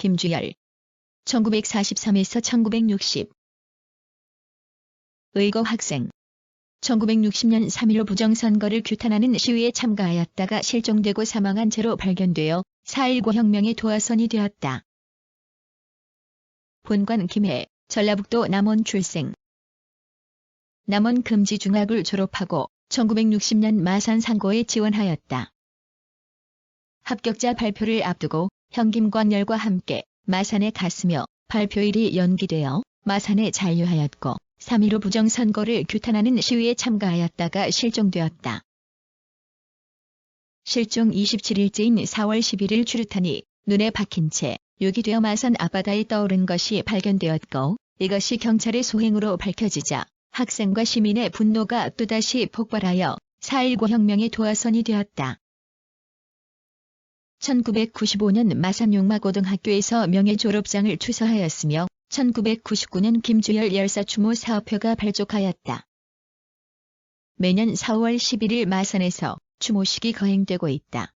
김주열 1943에서 1960 의거 학생 1960년 3.15 부정선거를 규탄하는 시위에 참가하였다가 실종되고 사망한 채로 발견되어 4.19 혁명의 도화선이 되었다. 본관 김해, 전라북도 남원 출생. 남원 금지중학을 졸업하고 1960년 마산 상고에 지원하였다. 합격자 발표를 앞두고 현김광열과 함께 마산에 갔으며 발표일이 연기되어 마산에 잔류하였고 3.15 부정선거를 규탄하는 시위에 참가하였다가 실종되었다. 실종 27일째인 4월 11일 추루탄이 눈에 박힌 채 유기되어 마산 앞바다에 떠오른 것이 발견되었고 이것이 경찰의 소행으로 밝혀지자 학생과 시민의 분노가 또다시 폭발하여 4.19 혁명의 도화선이 되었다. 1995년 마산 용마고등학교에서 명예 졸업장을 추서하였으며 1999년 김주열 열사 추모 사업회가 발족하였다. 매년 4월 11일 마산에서 추모식이 거행되고 있다.